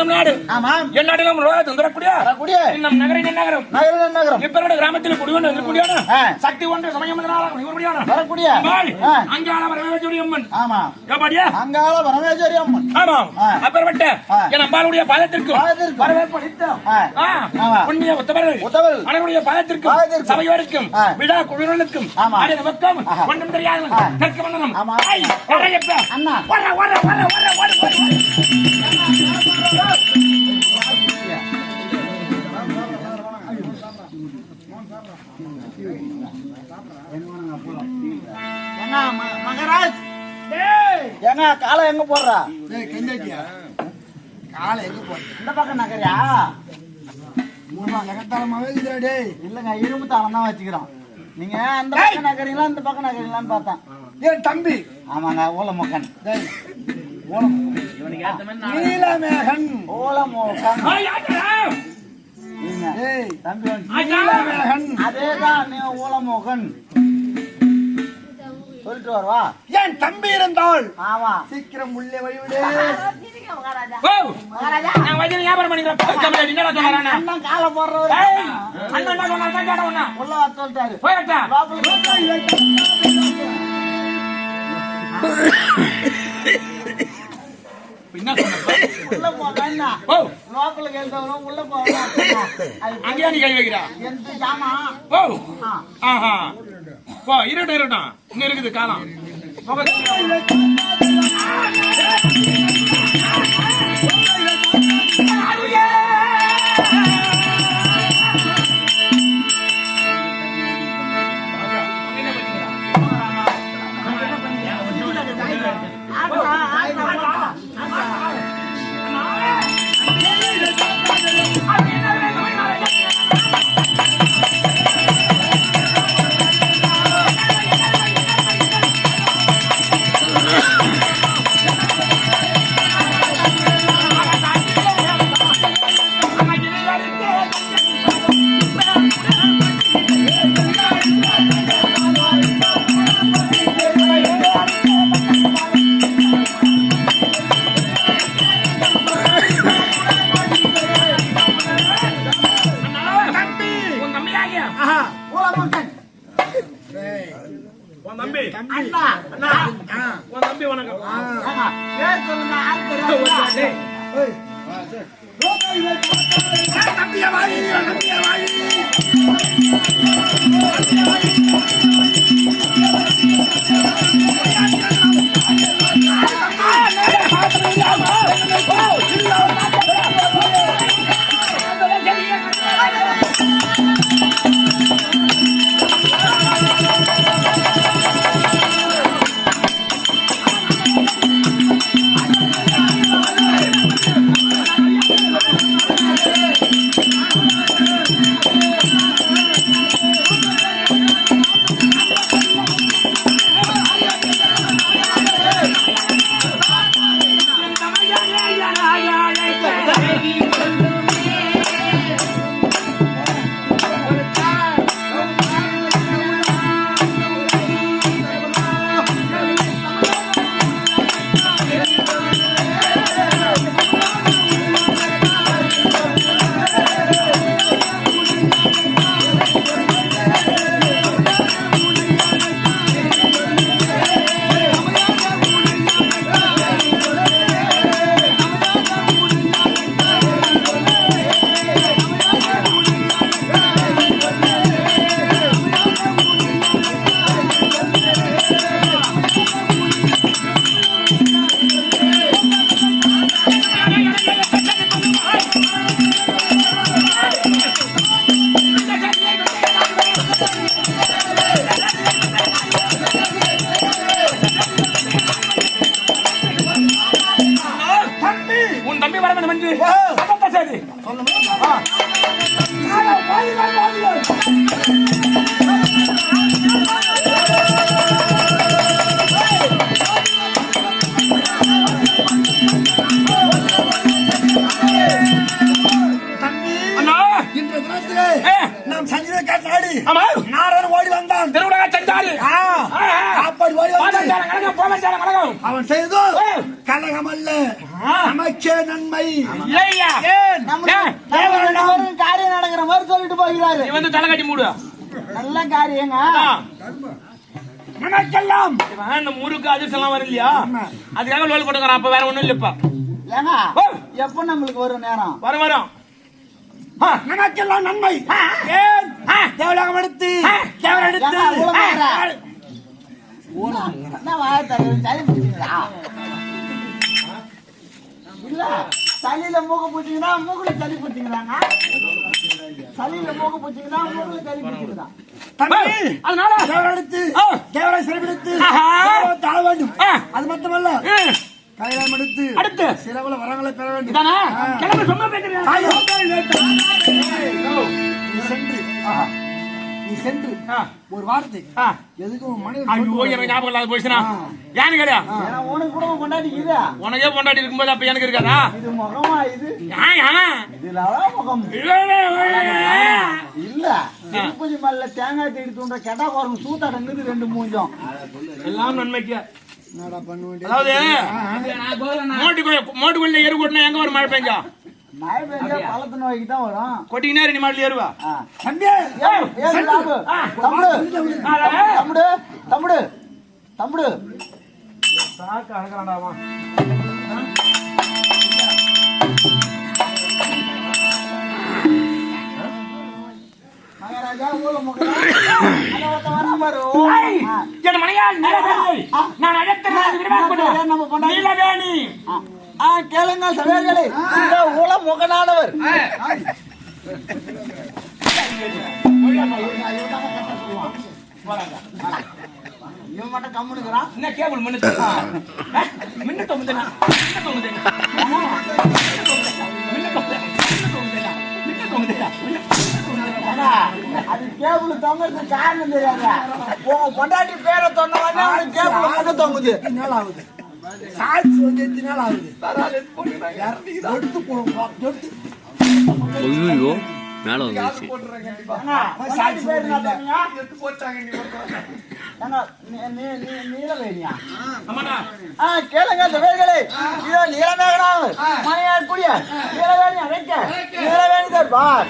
நாட்டிலும் நாடு ஆமாம் என் நாட்டிலும் வரக்கூடிய வரக்கூடிய நம் நகரின் நகரம் நகரம் நகரம் இப்பெருடைய கிராமத்தில் குடிவந்து இருக்கக்கூடியான. சக்தி ஒன்று சமயம் இவருடையான வரக்கூடிய. அங்காள வரவேற்று அம்மன் ஆமா எப்படியா அங்காள பரமேஸ்வரி அம்மன் ஆமாம். அப்பேற்பட்ட. என் அம்பாளுடைய பாதத்திற்கும் பாதத்திற்கும். வரவேற்பு அளித்தோம். ஆ. ஆ. ஆமா. புண்ணிய உத்தமர்கள் உத்தமர்கள். அனைவருடைய பாதத்திற்கும். சபையோருக்கும். விழா குழுவினருக்கும் ஆமா. அடி நமக்கும். ஒன்றும் தெரியாதவன் ஆ. தெற்கு வரையப்ப. அண்ணா. வர, வர, வர, வர, வர, வர, எங்க காலை எங்க போடுறா? காலை எங்க போறது? இந்த பக்கம் நகரியா? மூணா நகத்தாளமாவே இருக்குதுடா, டேய். இல்லங்க இரும்பு தாளம் தான் வச்சுக்கிறோம். நீங்க அந்த பக்கம் நகரீங்களா இந்த பக்கம் நகரீங்களான்னு பார்த்தேன். டேய், தம்பி. ஆமாங்க ஓலமோக்கன் டேய், ஓலம். நீலமேகன். டேய், தம்பி அதேதான் நீ ஓலமோகன். சொல்லிட்டு வருவா என் தம்பி இருந்தால் ஆமா சீக்கிரம் உள்ளே வழிவிடு நான் வயதில் வியாபாரம் பண்ணிக்கிறேன். போய் கம்பெனி என்னடா சொல்றானா? அண்ணன் காலை போடுறவர் ஏய், அண்ணன் என்ன சொன்னாரு? கேட்ட உன்னை. உள்ள வர சொல்லிட்டாரு போயிட்டா. என்ன சொன்னப்ப? உள்ள போகன்னா ஓ, லோக்கலுக்கு எழுந்தவரும் உள்ள போகணும் அங்கேயா நீ கை வைக்கிறா? எந்த ஜாமா ஓ. ஆஹா. போ, இருட்டும், இருட்டும். இன்னும் இருக்குது காலம் ஓலமோக்கன் டேய், உன் தம்பி அண்ணா அண்ணா, உன் தம்பி வணக்கம் ஆமா. பேர் சொல்லுங்க யாரு தெரியாதா? டேய், ஏய். தம்பியா வாழி, தம்பியா வாழி. உன் தம்பி வர வேண்டும் என்று ஓ. சத்தத்தை செய்து. நாம் சங்கீத காட்டாடி ஆமா, ஓடி வந்தான். திருவிழா ஆ. காப்பாடி ஓடி வந்து பாதச்சாரம் கழகம், போதச்சாரம் கழகம். அவன் செய்தோ கலகம் அல்ல நமக்கே நன்மை. காரியம் நடக்கிற மாதிரி சொல்லிட்டு போகிறாரு. வந்து தலை கட்டி மூடு. நல்ல காரியங்க. நமக்கெல்லாம். இந்த முறுக்கு அதிர்ஷ்டம் எல்லாம் வரும் இல்லையா அதுக்காக லோல் கொடுக்குறான் அப்ப வேற ஒண்ணும் இல்லப்பா. எப்ப நம்மளுக்கு வரும் நேரம்? வரும் வரும். நமக்கெல்லாம் நன்மை. தேவலாகம் எடுத்து. தேவலாம். பிடிச்சிங்களா சளியில மூக்க பூச்சிங்கன்னா மூக்குல சளி பிடிச்சிக்கிறாங்க சளியில மூக்க பூச்சிங்கன்னா மூக்குல சளி பிடிச்சிக்கிறா தம்பி அதனால ஆ. தேவலை சிறப்பிடித்து. தாழ வேண்டும். அது மட்டுமல்ல கைலாயம் எடுத்து அடுத்து சிறகுல வரங்களை பெற வேண்டும் கிளம்பு சொன்ன சென்று நீ சென்று. ஒரு வார்த்தை. எதுக்கும் ஞாபகம் இல்லாத போயிடுச்சுனா ஏன்னு உனக்கு கூட கொண்டாடிக்குது உனக்கே பொண்டாட்டி இருக்கும்போது அப்ப எனக்கு இருக்காதா? இது முகமா இது? ஆ, ஆ. இதுல முகம். இல்ல, திருப்பதி மல்ல தேங்காய் தேடி தூண்ட கெட்டா குரங்கு சூத்தடங்குது ரெண்டு மூஞ்சம் எல்லாம் நன்மைக்கு. என்னடா பண்ண வேண்டியது? அதாவது மோட்டுக்குள்ள மோட்டுக்குள்ள எரு கொட்டினா எங்க வரும் மழை பெஞ்சா? மழை பழத்து நோய்க்கு தான் வரும் கொட்டிக்கினே ரெண்டு மாடல ஏறுவா? ஆ. தம்பி தம்புடு தம்புடு தம்புடு சாக்கு அழகாண்டாமா நான் அழைத்த கேளுங்க சகோதரர்களே. இந்த ஊழ முகனானவர் இவன் மட்டும் கம்முனுக்குறான் என்ன கேபிள் மின்னு மின்ன தொங்குதுனா மின்ன தொங்குதுனா மின்ன தொங்குதுனா மின்ன தொங்குதுனா ஏன்னா, அது கேபிள் தொங்குறதுக்கு காரணம் தெரியாத? உன் பொண்டாட்டி பேரை அவனுக்கு கேபிள் மட்டும் தொங்குது. நாள் ஆகுது? சாட்சி வந்து எத்தனை நாள் ஆகுது? எடுத்து போடுவோம் எடுத்து. ஐயோ மேல நீலவேணியா? ஆமாடா ஆ, கேளுங்க சகோதரர்களே இதோ நீலமேகனாவர் மணியார் குடிய நீலவேணி அழைக்க நீலவேணி தர்பார்.